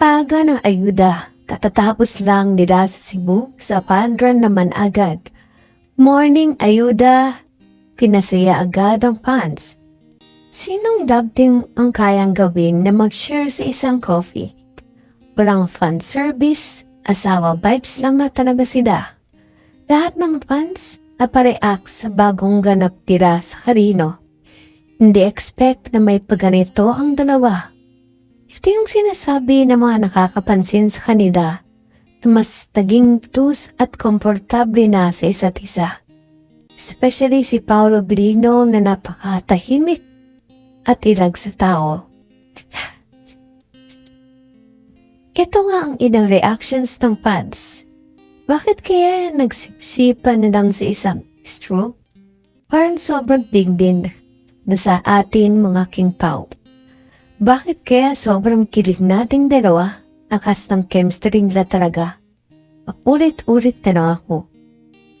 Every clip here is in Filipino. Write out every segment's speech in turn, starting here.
Paga ng ayuda. Katatapos lang nila sa Cebu, sa Pandran naman agad. Morning ayuda. Pinasaya agad ang fans. Sinong dabting ang kayang gawin na mag-share sa isang coffee? Walang fan service, asawa vibes lang na talaga sila. Lahat ng fans napareact sa bagong ganap tira sa Karino. Hindi expect na may pagganito ang dalawa. Ito yung sinasabi ng mga nakakapansin sa kanila na mas naging close at komportable na sa isa't isa. Especially si Paolo Bilino na napakatahimik at ilag sa tao. Ito nga ang inang reactions ng fans. Bakit kaya nagsipsipan na lang sa isang stroke? Parang sobrang big din na sa atin mga King Pao. Bakit kaya sobrang kilig nating dalawa? Akas ng chemistry nila talaga. Ulit-ulit na lang ako.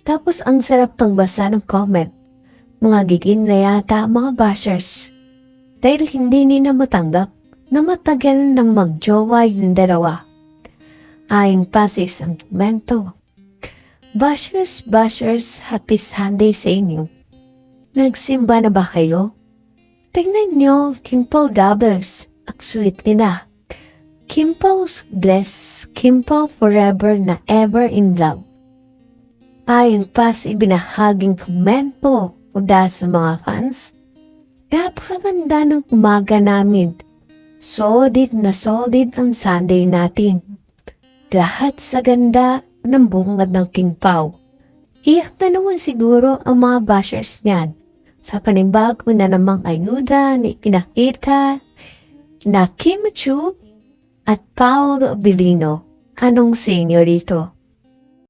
Tapos ang sarap pagbasa ng comment. Mga gigin na yata mga bashers. Dahil hindi nila matanggap na matagal nang magjowa yung dalawa. Ayon pa sa isang komento. Bashers, bashers, happy Sunday sa inyo. Nagsimba na ba kayo? Tingnan nyo, Kimpo Dabbers. Ang sweet nila. Kimpo's bless, Kimpo forever na ever in love. Ayon pa sa ibinahaging komento mula sa mga fans, napakaganda ng umaga namin. Solid na solid ang Sunday natin. Lahat sa ganda ng bungad ng King Pao. Iyak na naman siguro ang mga bashers niyan sa panimbago na namang ayuda ni pinakita na Kim Chu at Paolo Abilino. Anong senior rito?